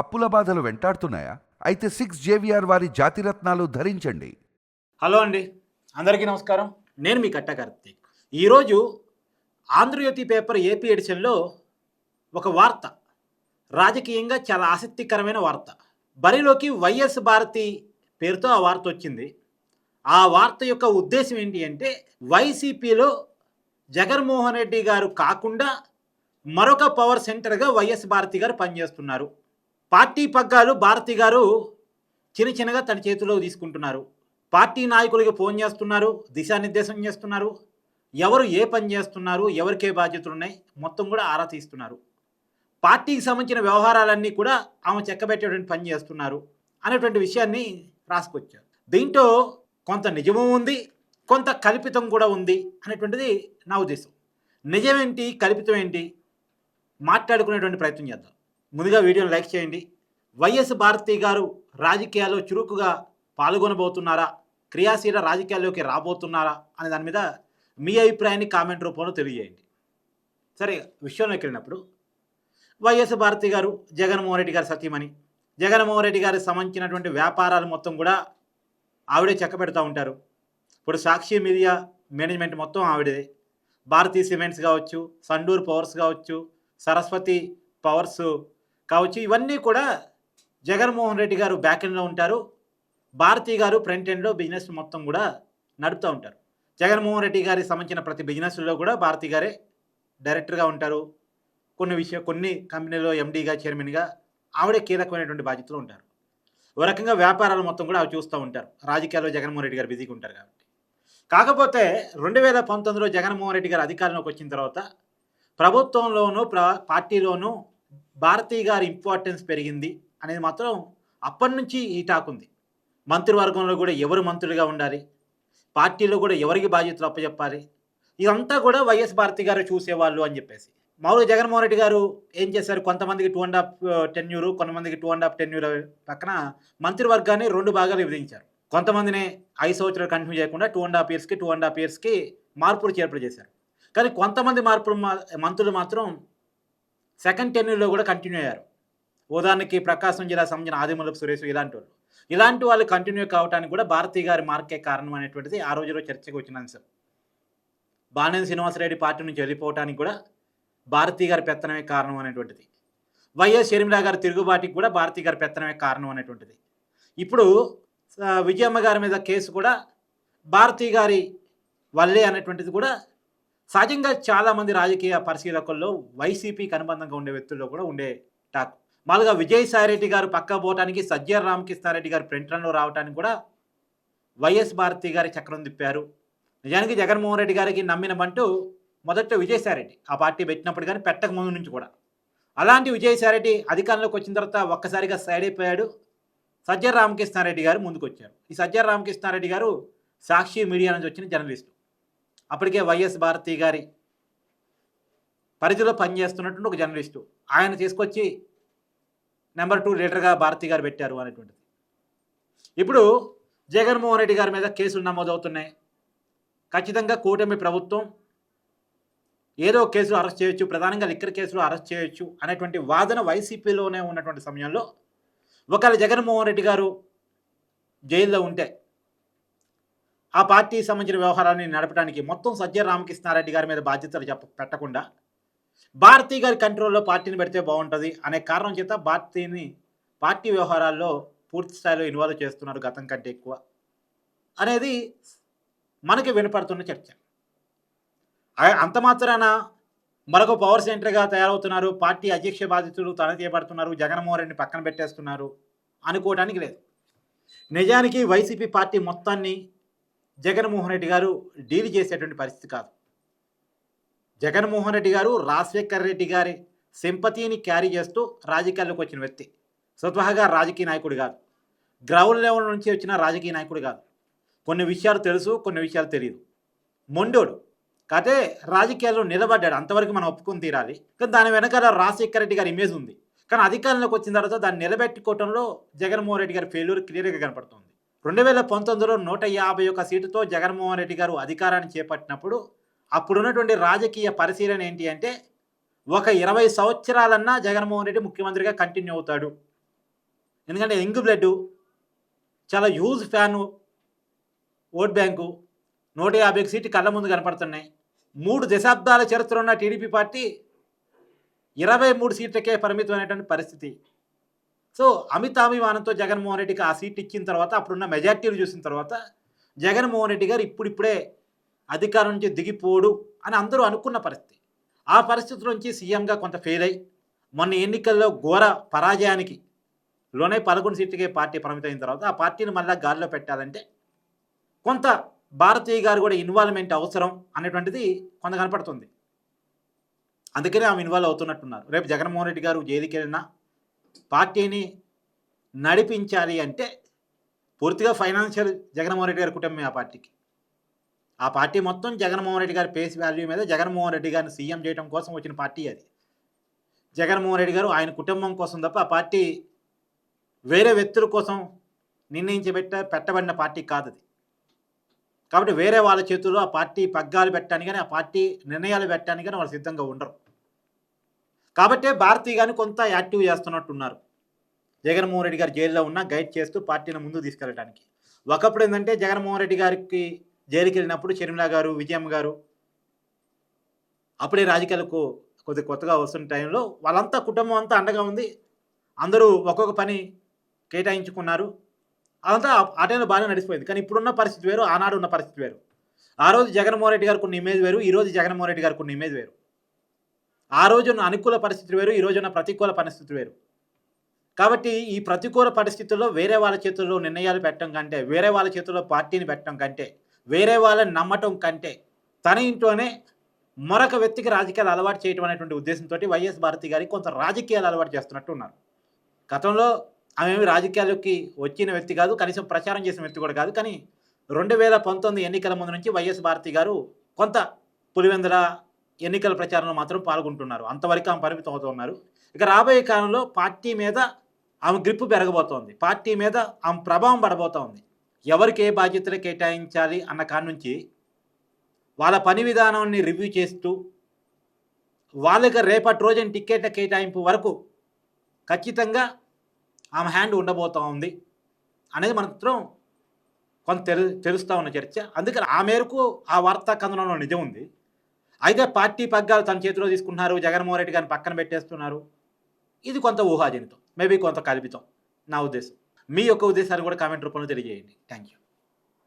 అప్పుల బాధలు వెంటాడుతున్నాయా? అయితే సిక్స్ జేవిఆర్ వారి జాతిరత్నాలు ధరించండి. హలో అండి. అందరికీ నమస్కారం. నేను మీ కట్ట కార్తీక్. ఈరోజు ఆంధ్రజ్యోతి పేపర్ ఏపీ ఎడిషన్లో ఒక వార్త రాజకీయంగా చాలా ఆసక్తికరమైన వార్త. బరిలోకి వైఎస్ భారతి పేరుతో ఆ వార్త వచ్చింది. ఆ వార్త యొక్క ఉద్దేశం ఏంటి అంటే వైసీపీలో జగన్మోహన్ రెడ్డి గారు కాకుండా మరొక పవర్ సెంటర్గా వైఎస్ భారతి గారు పనిచేస్తున్నారు. పార్టీ పగ్గాలు భారతి గారు చిన్న చిన్నగా తన చేతిలో తీసుకుంటున్నారు. పార్టీ నాయకులకి ఫోన్ చేస్తున్నారు దిశానిర్దేశం చేస్తున్నారు. ఎవరు ఏ పని చేస్తున్నారు ఎవరికే బాధ్యతలు ఉన్నాయి మొత్తం కూడా ఆరా తీస్తున్నారు. పార్టీకి సంబంధించిన వ్యవహారాలన్నీ కూడా ఆమె చెక్కబెట్టేటువంటి పని చేస్తున్నారు అనేటువంటి విషయాన్ని రాసుకొచ్చారు. దీంట్లో కొంత నిజము ఉంది కొంత కల్పితం కూడా ఉంది అనేటువంటిది నా ఉద్దేశం. నిజమేంటి కల్పితం ఏంటి మాట్లాడుకునేటువంటి ప్రయత్నం చేద్దాం. ముందుగా వీడియోని లైక్ చేయండి. వైఎస్ భారతి గారు రాజకీయాల్లో చురుకుగా పాల్గొనబోతున్నారా? క్రియాశీల రాజకీయాల్లోకి రాబోతున్నారా? అనే దాని మీద మీ అభిప్రాయాన్ని కామెంట్ రూపంలో తెలియజేయండి. సరే విషయంలోకి వెళ్ళినప్పుడు వైఎస్ భారతి గారు జగన్మోహన్ రెడ్డి గారు సతీమణి. జగన్మోహన్ రెడ్డి గారికి సంబంధించినటువంటి వ్యాపారాలు మొత్తం కూడా ఆవిడే చెక్క పెడతా ఉంటారు. ఇప్పుడు సాక్షి మీడియా మేనేజ్మెంట్ మొత్తం ఆవిడదే. భారతీ సిమెంట్స్ కావచ్చు సండూర్ పవర్స్ కావచ్చు సరస్వతి పవర్స్ కావచ్చు ఇవన్నీ కూడా జగన్మోహన్ రెడ్డి గారు బ్యాక్ ఎండ్లో ఉంటారు. భారతి గారు ఫ్రంట్ ఎండ్లో బిజినెస్ మొత్తం కూడా నడుపుతూ ఉంటారు. జగన్మోహన్ రెడ్డి గారికి సంబంధించిన ప్రతి బిజినెస్లో కూడా భారతి గారే డైరెక్టర్గా ఉంటారు. కొన్ని విషయం కొన్ని కంపెనీలో ఎండీగా చైర్మన్గా ఆవిడే కీలకమైనటువంటి బాధ్యతలు ఉంటారు. ఓ రకంగా వ్యాపారాలు మొత్తం కూడా అవి చూస్తూ ఉంటారు. రాజకీయాల్లో జగన్మోహన్ రెడ్డి గారు బిజీగా ఉంటారు కాబట్టి. కాకపోతే రెండు వేల పంతొమ్మిదిలో జగన్మోహన్ రెడ్డి గారు అధికారంలోకి వచ్చిన తర్వాత ప్రభుత్వంలోనూ ప్ర పార్టీలోనూ భారతీ గారి ఇంపార్టెన్స్ పెరిగింది అనేది మాత్రం అప్పటి నుంచి ఈ టాక్ ఉంది. మంత్రివర్గంలో కూడా ఎవరు మంత్రులుగా ఉండాలి? పార్టీలో కూడా ఎవరికి బాధ్యతలు అప్పచెప్పాలి ఇదంతా కూడా వైఎస్ భారతి గారు చూసేవాళ్ళు అని చెప్పేసి. మామూలుగా జగన్మోహన్ రెడ్డి గారు ఏం చేశారు? కొంతమందికి టూ అండ్ హాఫ్ టెన్యూరు కొంతమందికి టూ అండ్ హాఫ్ టెన్యూర్ పక్కన మంత్రివర్గాన్ని రెండు భాగాలు విభజించారు. కొంతమందిని ఐదు సంవత్సరాలు కంటిన్యూ చేయకుండా టూ అండ్ హాఫ్ ఇయర్స్కి టూ అండ్ హాఫ్ ఇయర్స్కి మార్పులు చేర్పులు చేశారు. కానీ కొంతమంది మార్పులు మంత్రులు మాత్రం సెకండ్ టెన్యూర్లో కూడా కంటిన్యూ అయ్యారు. ఉదాహరణకి ప్రకాశం జిల్లా సంబంధించిన ఆదిమూలపు సురేష్ ఇలాంటి వాళ్ళు. ఇలాంటి వాళ్ళు కంటిన్యూ కావడానికి కూడా భారతీ గారి మార్కే కారణం అనేటువంటిది ఆ రోజులో చర్చకు వచ్చిన అంశం బాణేని శ్రీనివాసరెడ్డి పార్టీ నుంచి వెళ్ళిపోవటానికి కూడా భారతీ గారి పెత్తనమే కారణం అనేటువంటిది. వైఎస్ షర్మిలా గారి తిరుగుబాటుకి కూడా భారతీ గారి పెత్తనమే కారణం అనేటువంటిది. ఇప్పుడు విజయమ్మ గారి మీద కేసు కూడా భారతీ గారి వల్లే అనేటువంటిది కూడా సహజంగా చాలామంది రాజకీయ పరిశీలకుల్లో వైసీపీకి అనుబంధంగా ఉండే వ్యక్తుల్లో కూడా ఉండే టాక్. మామూలుగా విజయసాయిరెడ్డి గారు పక్క పోవటానికి సజ్జర్ రామకృష్ణారెడ్డి గారు ప్రింట్ రన్లో రావడానికి కూడా వైఎస్ భారతి గారి చక్రం తిప్పారు. నిజానికి జగన్మోహన్ రెడ్డి గారికి నమ్మిన బంటూ మొదట విజయసాయిరెడ్డి ఆ పార్టీ పెట్టినప్పుడు కానీ పెట్టక ముందు నుంచి కూడా. అలాంటి విజయసాయిరెడ్డి అధికారంలోకి వచ్చిన తర్వాత ఒక్కసారిగా సైడ్ అయిపోయాడు. సజ్జర్ రామకృష్ణారెడ్డి గారు ముందుకు వచ్చారు ఈ సజ్జర్ రామకృష్ణారెడ్డి గారు సాక్షి మీడియా నుంచి వచ్చిన జర్నలిస్టు. అప్పటికే వైఎస్ భారతి గారి పరిధిలో పనిచేస్తున్నటువంటి ఒక జర్నలిస్టు. ఆయన తీసుకొచ్చి నెంబర్ టూ లీడర్గా భారతి గారు పెట్టారు అనేటువంటిది. ఇప్పుడు జగన్మోహన్ రెడ్డి గారి మీద కేసులు నమోదవుతున్నాయి. ఖచ్చితంగా కూటమి ప్రభుత్వం ఏదో కేసులు అరెస్ట్ చేయొచ్చు ప్రధానంగా లిక్కర్ కేసులు అరెస్ట్ చేయొచ్చు అనేటువంటి వాదన వైసీపీలోనే ఉన్నటువంటి సమయంలో ఒకవేళ జగన్మోహన్ రెడ్డి గారు జైల్లో ఉంటే ఆ పార్టీకి సంబంధించిన వ్యవహారాన్ని నడపడానికి మొత్తం సజ్జ రామకృష్ణారెడ్డి గారి మీద బాధ్యతలు చెప్ప పెట్టకుండా భారతీ గారి కంట్రోల్లో పార్టీని పెడితే బాగుంటుంది అనే కారణం చేత భారతీని పార్టీ వ్యవహారాల్లో పూర్తి స్థాయిలో ఇన్వాల్వ్ చేస్తున్నారు గతం కంటే ఎక్కువ అనేది మనకి వినపడుతున్న చర్చ. అంత మాత్రాన మరొక పవర్ సెంటర్గా తయారవుతున్నారు పార్టీ అధ్యక్ష బాధితులు తన చేపడుతున్నారు జగన్మోహన్ రెడ్డిని పక్కన పెట్టేస్తున్నారు అనుకోవడానికి లేదు. నిజానికి వైసీపీ పార్టీ మొత్తాన్ని జగన్మోహన్ రెడ్డి గారు డీల్ చేసేటువంటి పరిస్థితి కాదు. జగన్మోహన్ రెడ్డి గారు రాజశేఖర్ రెడ్డి గారి సింపతిని క్యారీ చేస్తూ రాజకీయాల్లోకి వచ్చిన వ్యక్తి. స్వతహాగా రాజకీయ నాయకుడు కాదు. గ్రౌండ్ లెవెల్ నుంచి వచ్చిన రాజకీయ నాయకుడు కాదు. కొన్ని విషయాలు తెలుసు కొన్ని విషయాలు తెలియదు మొండోడు. కాతే రాజకీయాల్లో నిలబడ్డాడు. అంతవరకు మనం ఒప్పుకొని తీరాలి. కానీ దాని వెనకాల రాజశేఖర రెడ్డి గారి ఇమేజ్ ఉంది. కానీ అధికారంలోకి వచ్చిన తర్వాత దాన్ని నిలబెట్టుకోవడంలో జగన్మోహన్ రెడ్డి గారి ఫెయిల్యూర్ క్లియర్గా కనపడుతుంది. రెండు వేల పంతొమ్మిదిలో నూట యాభై ఒక్క సీటుతో జగన్మోహన్ రెడ్డి గారు అధికారాన్ని చేపట్టినప్పుడు అప్పుడున్నటువంటి రాజకీయ పరిశీలన ఏంటి అంటే ఒక ఇరవై సంవత్సరాలన్నా జగన్మోహన్ రెడ్డి ముఖ్యమంత్రిగా కంటిన్యూ అవుతాడు. ఎందుకంటే యంగ్ బ్లడ్ చాలా హ్యూజ్ ఫ్యాను ఓట్ బ్యాంకు నూట యాభై సీట్లు కళ్ళ ముందు కనపడుతున్నాయి. మూడు దశాబ్దాల చరిత్ర ఉన్న టీడీపీ పార్టీ ఇరవై మూడు సీట్లకే పరిమితమైనటువంటి పరిస్థితి. సో అమితాభిమానంతో జగన్మోహన్ రెడ్డికి ఆ సీట్ ఇచ్చిన తర్వాత అప్పుడున్న మెజార్టీలు చూసిన తర్వాత జగన్మోహన్ రెడ్డి గారు ఇప్పుడిప్పుడే అధికారం నుంచి దిగిపోడు అని అందరూ అనుకున్న పరిస్థితి. ఆ పరిస్థితి నుంచి సీఎంగా కొంత ఫెయిల్ అయి మొన్న ఎన్నికల్లో ఘోర పరాజయానికి లోనే పదకొండు సీట్లకే పార్టీ పరిమితమైన తర్వాత ఆ పార్టీని మళ్ళీ గాలిలో పెట్టాలంటే కొంత భారతీయ గారు కూడా ఇన్వాల్వ్మెంట్ అవసరం అనేటువంటిది కొంత కనపడుతుంది. అందుకనే ఆమె ఇన్వాల్వ్ అవుతున్నట్టున్నారు. రేపు జగన్మోహన్ రెడ్డి గారు జైలుకి వెళ్ళినా పార్టీని నడిపించాలి అంటే పూర్తిగా ఫైనాన్షియల్ జగన్మోహన్ రెడ్డి గారి కుటుంబమే ఆ పార్టీకి. ఆ పార్టీ మొత్తం జగన్మోహన్ రెడ్డి గారి పేస్ వాల్యూ మీద జగన్మోహన్ రెడ్డి గారిని సీఎం చేయడం కోసం వచ్చిన పార్టీ అది. జగన్మోహన్ రెడ్డి గారు ఆయన కుటుంబం కోసం తప్ప ఆ పార్టీ వేరే వ్యక్తుల కోసం నిర్ణయించబెట్ట పెట్టబడిన పార్టీ కాదు అది. కాబట్టి వేరే వాళ్ళ చేతుల్లో ఆ పార్టీ పగ్గాలు పెట్టడానికి కానీ ఆ పార్టీ నిర్ణయాలు పెట్టడానికి కానీ వాళ్ళు సిద్ధంగా ఉండరు. కాబట్టే భారతీయ గారిని కొంత యాక్టివ్ చేస్తున్నట్టున్నారు. జగన్మోహన్ రెడ్డి గారు జైల్లో ఉన్న గైడ్ చేస్తూ పార్టీని ముందు తీసుకెళ్ళడానికి ఒకప్పుడు ఏంటంటే జగన్మోహన్ రెడ్డి గారికి జైలుకి వెళ్ళినప్పుడు షర్మిల గారు విజయమ్మ గారు అప్పుడే రాజకీయాలకు కొద్ది కొత్తగా వస్తున్న టైంలో వాళ్ళంతా కుటుంబం అంతా అండగా ఉంది అందరూ ఒక్కొక్క పని కేటాయించుకున్నారు. అదంతా ఆ టైంలో బాగానే నడిచిపోయింది. కానీ ఇప్పుడున్న పరిస్థితి వేరు ఆనాడు ఉన్న పరిస్థితి వేరు. ఆ రోజు జగన్మోహన్ రెడ్డి గారికి ఉన్న ఇమేజ్ వేరు ఈ రోజు జగన్మోహన్ రెడ్డి గారికి ఉన్న ఇమేజ్ వేరు. ఆ రోజున అనుకూల పరిస్థితి వేరు ఈ రోజున ప్రతికూల పరిస్థితి వేరు. కాబట్టి ఈ ప్రతికూల పరిస్థితుల్లో వేరే వాళ్ళ చేతుల్లో నిర్ణయాలు పెట్టడం కంటే వేరే వాళ్ళ చేతుల్లో పార్టీని పెట్టడం కంటే వేరే వాళ్ళని నమ్మటం కంటే తన ఇంట్లోనే మరొక వ్యక్తికి రాజకీయాలు అలవాటు చేయడం అనేటువంటి ఉద్దేశంతో వైఎస్ భారతి గారికి కొంత రాజకీయాలు అలవాటు చేస్తున్నట్టు ఉన్నారు. గతంలో ఆమె రాజకీయాల్లోకి వచ్చిన వ్యక్తి కాదు కనీసం ప్రచారం చేసిన వ్యక్తి కూడా కాదు కానీ రెండు వేల పంతొమ్మిది ఎన్నికల ముందు నుంచి వైఎస్ భారతి గారు కొంత పులివెందుల ఎన్నికల ప్రచారంలో మాత్రం పాల్గొంటున్నారు. అంతవరకు ఆమె పరిమితం అవుతున్నారు ఇక రాబోయే కాలంలో పార్టీ మీద ఆమె గ్రిప్ పెరగబోతోంది. పార్టీ మీద ఆమె ప్రభావం పడబోతోంది. ఎవరికి ఏ బాధ్యతలు కేటాయించాలి అన్న కాడ నుంచి వాళ్ళ పని విధానాన్ని రివ్యూ చేస్తూ వాళ్ళకి రేపటి రోజున టికెట్ల కేటాయింపు వరకు ఖచ్చితంగా ఆమె హ్యాండ్ ఉండబోతా ఉంది అనేది మాత్రం కొంత తెలు తెలుస్తూ ఉన్న చర్చ. అందుకని ఆ మేరకు ఆ వార్తా కథనంలో నిజం ఉంది. అయితే పార్టీ పగ్గాలు తన చేతిలో తీసుకుంటున్నారు జగన్మోహన్ రెడ్డి గారిని పక్కన పెట్టేస్తున్నారు. ఇది కొంత ఊహాజనితం మేబీ కొంత కల్పితం నా ఉద్దేశం. మీ యొక్క ఉద్దేశాన్ని కూడా కామెంట్ రూపంలో తెలియజేయండి. Thank you